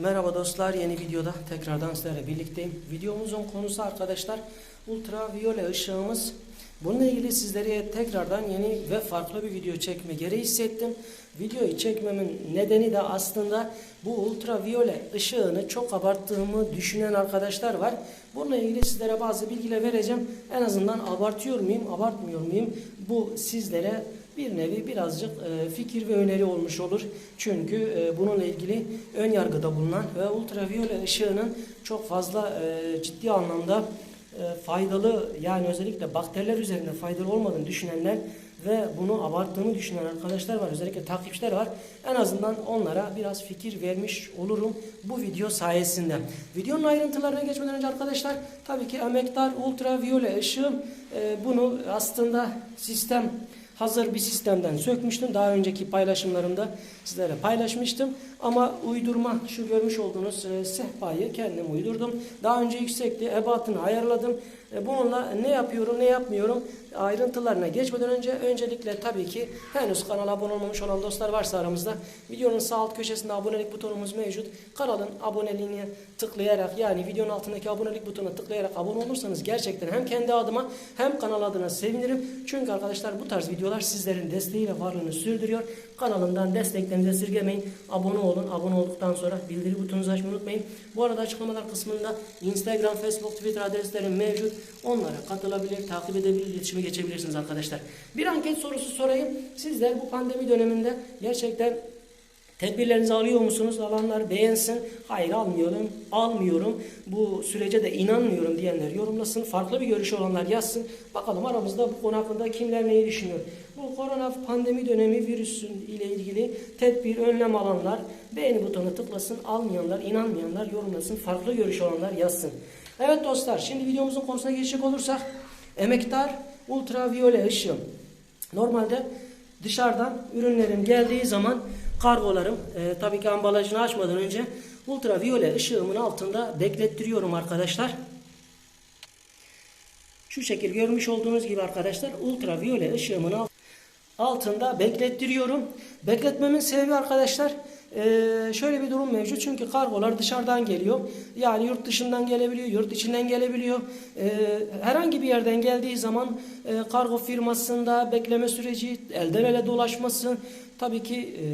Merhaba dostlar, yeni videoda tekrardan sizlerle birlikteyim. Videomuzun konusu arkadaşlar ultraviyole ışığımız. Bununla ilgili sizlere tekrardan yeni ve farklı bir video çekme gereği hissettim. Videoyu çekmemin nedeni de aslında bu ultraviyole ışığını çok abarttığımı düşünen arkadaşlar var. Bununla ilgili sizlere bazı bilgiler vereceğim. En azından abartıyor muyum, abartmıyor muyum? Bu sizlere bir nevi birazcık e, fikir ve öneri olmuş olur. Çünkü e, bununla ilgili ön yargıda bulunan ve ultraviyole ışığının çok fazla e, ciddi anlamda faydalı yani özellikle bakteriler üzerinde faydalı olmadığını düşünenler ve bunu abarttığını düşünen arkadaşlar var. Özellikle takipçiler var. En azından onlara biraz fikir vermiş olurum bu video sayesinde. Videonun ayrıntılarına geçmeden önce arkadaşlar tabii ki emektar ultraviyole ışığı bunu aslında sistem hazır bir sistemden sökmüştüm. Daha önceki paylaşımlarımda sizlere paylaşmıştım. Ama uydurma şu görmüş olduğunuz e, sehpayı kendim uydurdum. Daha önce yüksekliği, ebatını ayarladım. E, bununla ne yapıyorum, ne yapmıyorum ayrıntılarına geçmeden önce öncelikle tabii ki henüz kanala abone olmamış olan dostlar varsa aramızda videonun sağ alt köşesinde abonelik butonumuz mevcut. Kanalın aboneliğini tıklayarak yani videonun altındaki abonelik butonuna tıklayarak abone olursanız gerçekten hem kendi adıma hem kanal adına sevinirim. Çünkü arkadaşlar bu tarz videolar sizlerin desteğiyle varlığını sürdürüyor. Kanalımdan desteklerinizi esirgemeyin. Abone olun. Abone olduktan sonra bildiri butonunuzu açmayı unutmayın. Bu arada açıklamalar kısmında Instagram, Facebook, Twitter adreslerim mevcut. Onlara katılabilir, takip edebilir, iletişime geçebilirsiniz arkadaşlar. Bir anket sorusu sorayım. Sizler bu pandemi döneminde gerçekten Tedbirlerinizi alıyor musunuz? Alanlar beğensin. Hayır almıyorum, almıyorum. Bu sürece de inanmıyorum diyenler yorumlasın. Farklı bir görüşü olanlar yazsın. Bakalım aramızda bu konu hakkında kimler neyi düşünüyor? Bu korona pandemi dönemi virüsün ile ilgili tedbir, önlem alanlar beğeni butonu tıklasın. Almayanlar, inanmayanlar yorumlasın. Farklı görüşü olanlar yazsın. Evet dostlar şimdi videomuzun konusuna geçecek olursak emektar ultraviyole ışığı. Normalde dışarıdan ürünlerim geldiği zaman kargolarım e, tabii ki ambalajını açmadan önce ultraviyole ışığımın altında beklettiriyorum arkadaşlar. Şu şekil görmüş olduğunuz gibi arkadaşlar ultraviyole ışığımın altında beklettiriyorum. Bekletmemin sebebi arkadaşlar ee, şöyle bir durum mevcut çünkü kargolar dışarıdan geliyor. Yani yurt dışından gelebiliyor, yurt içinden gelebiliyor. Ee, herhangi bir yerden geldiği zaman e, kargo firmasında bekleme süreci, elden ele dolaşması tabii ki e,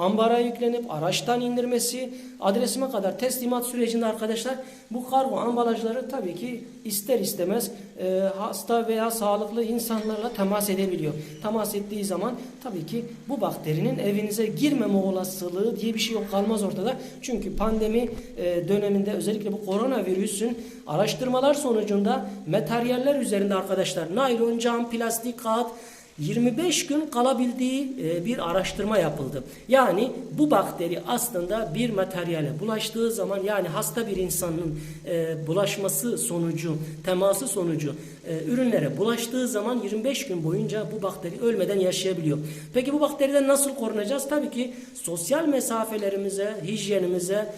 ambara yüklenip araçtan indirmesi, adresime kadar teslimat sürecinde arkadaşlar bu kargo ambalajları tabii ki ister istemez e, hasta veya sağlıklı insanlarla temas edebiliyor. Temas ettiği zaman tabii ki bu bakterinin evinize girmeme olasılığı diye bir şey yok kalmaz ortada. Çünkü pandemi e, döneminde özellikle bu koronavirüsün araştırmalar sonucunda materyaller üzerinde arkadaşlar naylon, cam, plastik, kağıt 25 gün kalabildiği e, bir araştırma yapıldı. Yani bu bakteri aslında bir materyale bulaştığı zaman yani hasta bir insanın e, bulaşması sonucu, teması sonucu e, ürünlere bulaştığı zaman 25 gün boyunca bu bakteri ölmeden yaşayabiliyor. Peki bu bakteriden nasıl korunacağız? Tabii ki sosyal mesafelerimize, hijyenimize,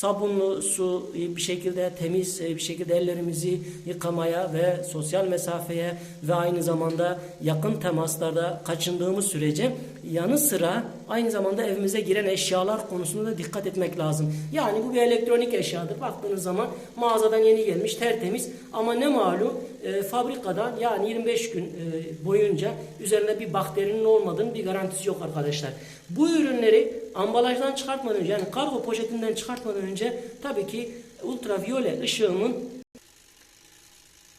sabunlu su bir şekilde temiz bir şekilde ellerimizi yıkamaya ve sosyal mesafeye ve aynı zamanda yakın temaslarda kaçındığımız sürece yanı sıra aynı zamanda evimize giren eşyalar konusunda da dikkat etmek lazım. Yani bu bir elektronik eşyadır. Baktığınız zaman mağazadan yeni gelmiş tertemiz ama ne malum e, fabrikadan yani 25 gün e, boyunca üzerinde bir bakterinin olmadığının bir garantisi yok arkadaşlar. Bu ürünleri ambalajdan çıkartmadan önce yani kargo poşetinden çıkartmadan önce tabii ki ultraviyole ışığımın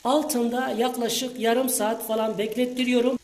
altında yaklaşık yarım saat falan beklettiriyorum.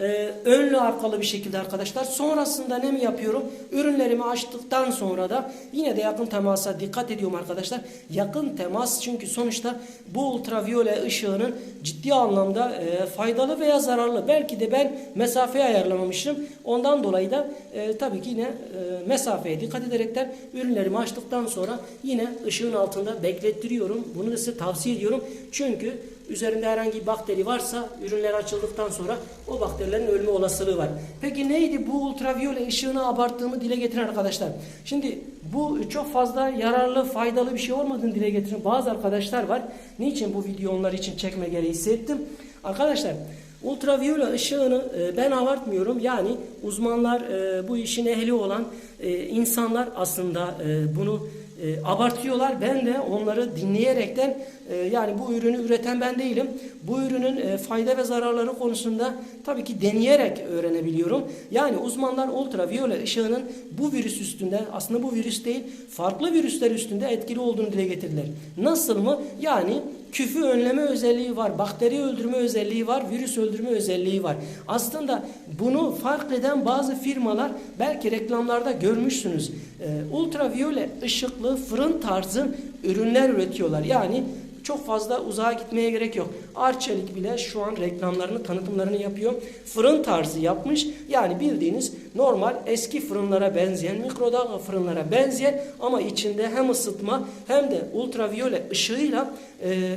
Ee, önlü arkalı bir şekilde arkadaşlar. Sonrasında ne mi yapıyorum? Ürünlerimi açtıktan sonra da yine de yakın temasa dikkat ediyorum arkadaşlar. Yakın temas çünkü sonuçta bu ultraviyole ışığının ciddi anlamda e, faydalı veya zararlı. Belki de ben mesafeyi ayarlamamışım. Ondan dolayı da e, tabii ki yine e, mesafeye dikkat ederekten ürünlerimi açtıktan sonra yine ışığın altında beklettiriyorum. Bunu da size tavsiye ediyorum. Çünkü üzerinde herhangi bir bakteri varsa ürünler açıldıktan sonra o bakterilerin ölme olasılığı var. Peki neydi bu ultraviyole ışığını abarttığımı dile getiren arkadaşlar? Şimdi bu çok fazla yararlı, faydalı bir şey olmadığını dile getiren bazı arkadaşlar var. Niçin bu video onlar için çekme gereği hissettim? Arkadaşlar Ultraviyole ışığını e, ben abartmıyorum. Yani uzmanlar e, bu işin ehli olan e, insanlar aslında bunu e, abartıyorlar. Ben de onları dinleyerekten e, yani bu ürünü üreten ben değilim. Bu ürünün e, fayda ve zararları konusunda tabii ki deneyerek öğrenebiliyorum. Yani uzmanlar ultraviyole ışığının bu virüs üstünde aslında bu virüs değil farklı virüsler üstünde etkili olduğunu dile getirdiler. Nasıl mı? Yani küfü önleme özelliği var, bakteri öldürme özelliği var, virüs öldürme özelliği var. Aslında bunu fark eden bazı firmalar belki reklamlarda görmüşsünüz. Ee, ultraviyole ışıklı fırın tarzı ürünler üretiyorlar. Yani çok fazla uzağa gitmeye gerek yok. Arçelik bile şu an reklamlarını, tanıtımlarını yapıyor. Fırın tarzı yapmış. Yani bildiğiniz normal eski fırınlara benzeyen, mikrodalga fırınlara benzeyen ama içinde hem ısıtma hem de ultraviyole ışığıyla e,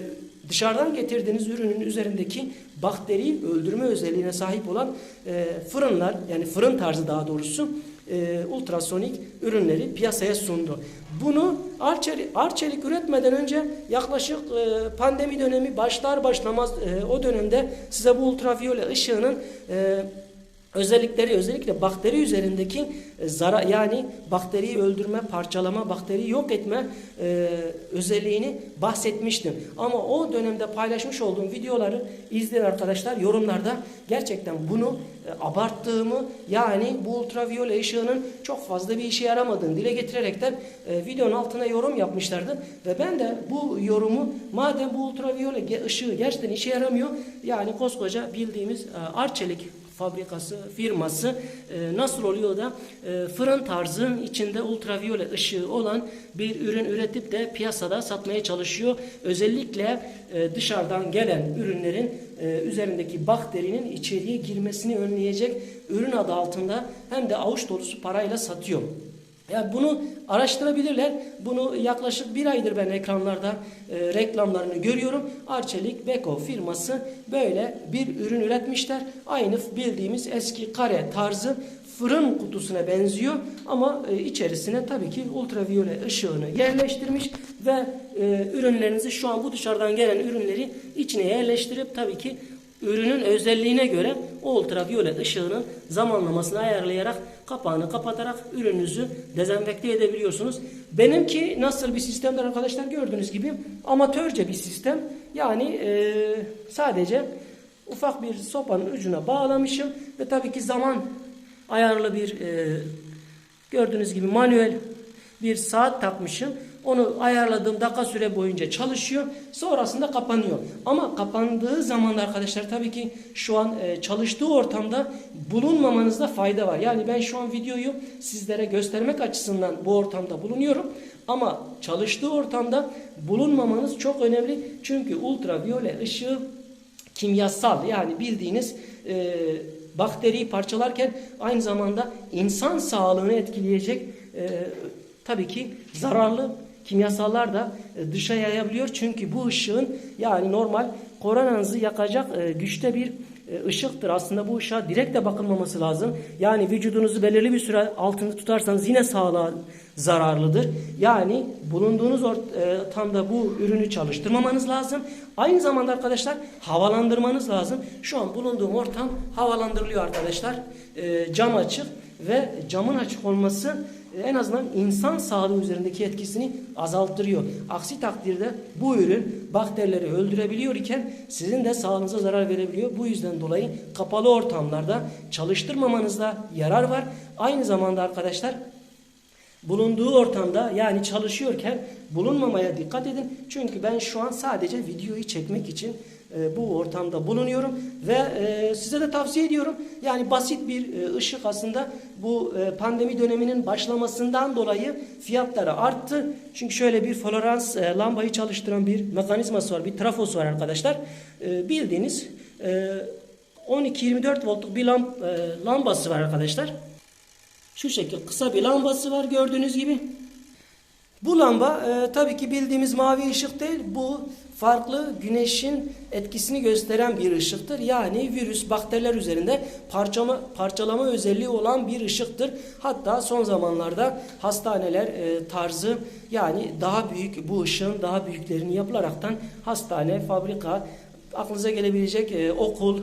dışarıdan getirdiğiniz ürünün üzerindeki bakteri öldürme özelliğine sahip olan e, fırınlar yani fırın tarzı daha doğrusu e, ultrasonik ürünleri piyasaya sundu. Bunu Arçelik, Arçelik üretmeden önce yaklaşık e, pandemi dönemi başlar başlamaz e, o dönemde size bu ultraviyole ışığının e, özellikleri özellikle bakteri üzerindeki e, zara yani bakteriyi öldürme, parçalama, bakteriyi yok etme e, özelliğini bahsetmiştim. Ama o dönemde paylaşmış olduğum videoları izleyen arkadaşlar yorumlarda gerçekten bunu e, abarttığımı yani bu ultraviyole ışığının çok fazla bir işe yaramadığını dile getirerekten e, videonun altına yorum yapmışlardı ve ben de bu yorumu madem bu ultraviyole ışığı gerçekten işe yaramıyor yani koskoca bildiğimiz e, Arçelik fabrikası, firması e, nasıl oluyor da e, fırın tarzı içinde ultraviyole ışığı olan bir ürün üretip de piyasada satmaya çalışıyor. Özellikle e, dışarıdan gelen ürünlerin e, üzerindeki bakterinin içeriye girmesini önleyecek ürün adı altında hem de avuç dolusu parayla satıyor. Yani bunu araştırabilirler. Bunu yaklaşık bir aydır ben ekranlarda e, reklamlarını görüyorum. Arçelik Beko firması böyle bir ürün üretmişler. Aynı bildiğimiz eski kare tarzı fırın kutusuna benziyor ama e, içerisine tabii ki ultraviyole ışığını yerleştirmiş ve e, ürünlerinizi şu an bu dışarıdan gelen ürünleri içine yerleştirip tabii ki ürünün özelliğine göre ultraviyole ışığının zamanlamasını ayarlayarak kapağını kapatarak ürününüzü dezenfekte edebiliyorsunuz. Benimki nasıl bir sistemdir arkadaşlar gördüğünüz gibi amatörce bir sistem. Yani e, sadece ufak bir sopanın ucuna bağlamışım ve tabii ki zaman ayarlı bir e, gördüğünüz gibi manuel bir saat takmışım. Onu ayarladığım dakika süre boyunca çalışıyor. Sonrasında kapanıyor. Ama kapandığı zaman arkadaşlar tabii ki şu an e, çalıştığı ortamda bulunmamanızda fayda var. Yani ben şu an videoyu sizlere göstermek açısından bu ortamda bulunuyorum. Ama çalıştığı ortamda bulunmamanız çok önemli. Çünkü ultraviyole ışığı kimyasal yani bildiğiniz e, bakteriyi parçalarken aynı zamanda insan sağlığını etkileyecek e, tabii ki zararlı kimyasallar da e, dışa yayabiliyor. Çünkü bu ışığın yani normal koronanızı yakacak e, güçte bir e, ışıktır. Aslında bu ışığa direkt de bakılmaması lazım. Yani vücudunuzu belirli bir süre altında tutarsanız yine sağlığa zararlıdır. Yani bulunduğunuz ortamda bu ürünü çalıştırmamanız lazım. Aynı zamanda arkadaşlar havalandırmanız lazım. Şu an bulunduğum ortam havalandırılıyor arkadaşlar. Cam açık ve camın açık olması en azından insan sağlığı üzerindeki etkisini azalttırıyor. Aksi takdirde bu ürün bakterileri öldürebiliyor iken sizin de sağlığınıza zarar verebiliyor. Bu yüzden dolayı kapalı ortamlarda çalıştırmamanızda yarar var. Aynı zamanda arkadaşlar bulunduğu ortamda yani çalışıyorken bulunmamaya dikkat edin. Çünkü ben şu an sadece videoyu çekmek için e, bu ortamda bulunuyorum ve e, size de tavsiye ediyorum. Yani basit bir e, ışık aslında bu pandemi döneminin başlamasından dolayı fiyatları arttı. Çünkü şöyle bir florans lambayı çalıştıran bir mekanizması var, bir trafosu var arkadaşlar. Bildiğiniz 12-24 voltluk bir lamp, lambası var arkadaşlar. Şu şekilde kısa bir lambası var gördüğünüz gibi. Bu lamba e, tabii ki bildiğimiz mavi ışık değil. Bu farklı güneşin etkisini gösteren bir ışıktır. Yani virüs, bakteriler üzerinde parçama, parçalama özelliği olan bir ışıktır. Hatta son zamanlarda hastaneler e, tarzı yani daha büyük bu ışığın daha büyüklerini yapılaraktan hastane, fabrika, aklınıza gelebilecek e, okul,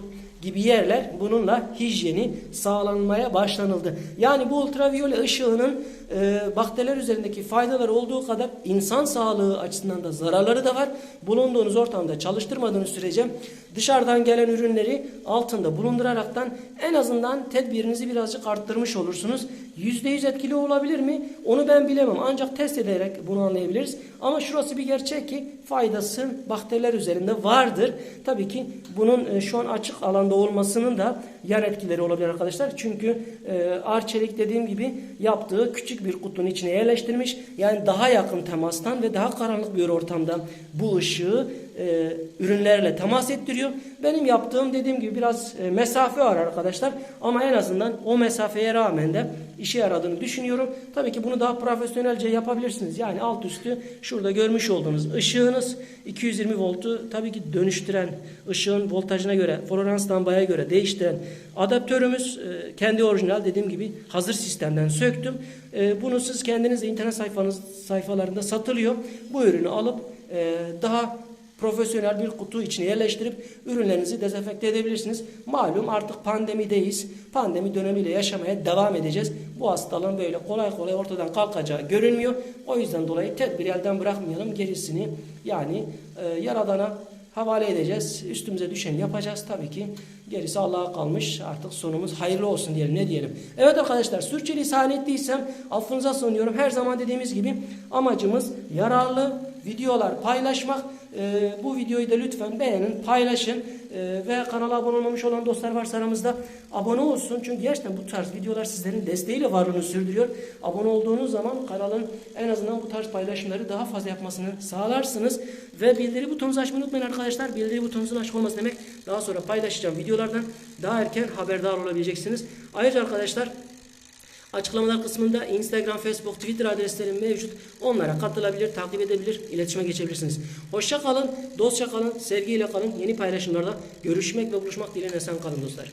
gibi yerler bununla hijyeni sağlanmaya başlanıldı. Yani bu ultraviyole ışığının e, bakteriler üzerindeki faydaları olduğu kadar insan sağlığı açısından da zararları da var. Bulunduğunuz ortamda çalıştırmadığınız sürece dışarıdan gelen ürünleri altında bulunduraraktan en azından tedbirinizi birazcık arttırmış olursunuz. %100 etkili olabilir mi? Onu ben bilemem. Ancak test ederek bunu anlayabiliriz. Ama şurası bir gerçek ki faydası bakteriler üzerinde vardır. Tabii ki bunun e, şu an açık alanda olmasının da yan etkileri olabilir arkadaşlar. Çünkü e, Arçelik dediğim gibi yaptığı küçük bir kutunun içine yerleştirmiş. Yani daha yakın temastan ve daha karanlık bir ortamda bu ışığı e, ürünlerle temas ettiriyor. Benim yaptığım dediğim gibi biraz e, mesafe var arkadaşlar. Ama en azından o mesafeye rağmen de işe yaradığını düşünüyorum. Tabii ki bunu daha profesyonelce yapabilirsiniz. Yani alt üstü şurada görmüş olduğunuz ışığınız 220 voltu tabii ki dönüştüren ışığın voltajına göre, Florence lambaya göre değiştiren adaptörümüz e, kendi orijinal dediğim gibi hazır sistemden söktüm. E, bunu siz kendiniz internet sayfanız sayfalarında satılıyor. Bu ürünü alıp e, daha profesyonel bir kutu içine yerleştirip ürünlerinizi dezenfekte edebilirsiniz. Malum artık pandemideyiz. Pandemi dönemiyle yaşamaya devam edeceğiz. Bu hastalığın böyle kolay kolay ortadan kalkacağı görünmüyor. O yüzden dolayı tedbiri elden bırakmayalım. Gerisini yani e, Yaradan'a havale edeceğiz. Üstümüze düşeni yapacağız. Tabii ki gerisi Allah'a kalmış. Artık sonumuz hayırlı olsun diyelim. Ne diyelim? Evet arkadaşlar sürçülisan ettiysem affınıza sunuyorum. Her zaman dediğimiz gibi amacımız yararlı videolar paylaşmak. Ee, bu videoyu da lütfen beğenin, paylaşın Ee, ve kanala abone olmamış olan dostlar varsa aramızda abone olsun. Çünkü gerçekten bu tarz videolar sizlerin desteğiyle varlığını sürdürüyor. Abone olduğunuz zaman kanalın en azından bu tarz paylaşımları daha fazla yapmasını sağlarsınız. Ve bildiri butonunuzu açmayı unutmayın arkadaşlar. Bildiri butonunuzun açık olması demek daha sonra paylaşacağım videolardan daha erken haberdar olabileceksiniz. Ayrıca arkadaşlar Açıklamalar kısmında Instagram, Facebook, Twitter adreslerim mevcut. Onlara katılabilir, takip edebilir, iletişime geçebilirsiniz. Hoşça kalın, dostça kalın, sevgiyle kalın. Yeni paylaşımlarda görüşmek ve buluşmak dileğiyle sen kalın dostlar.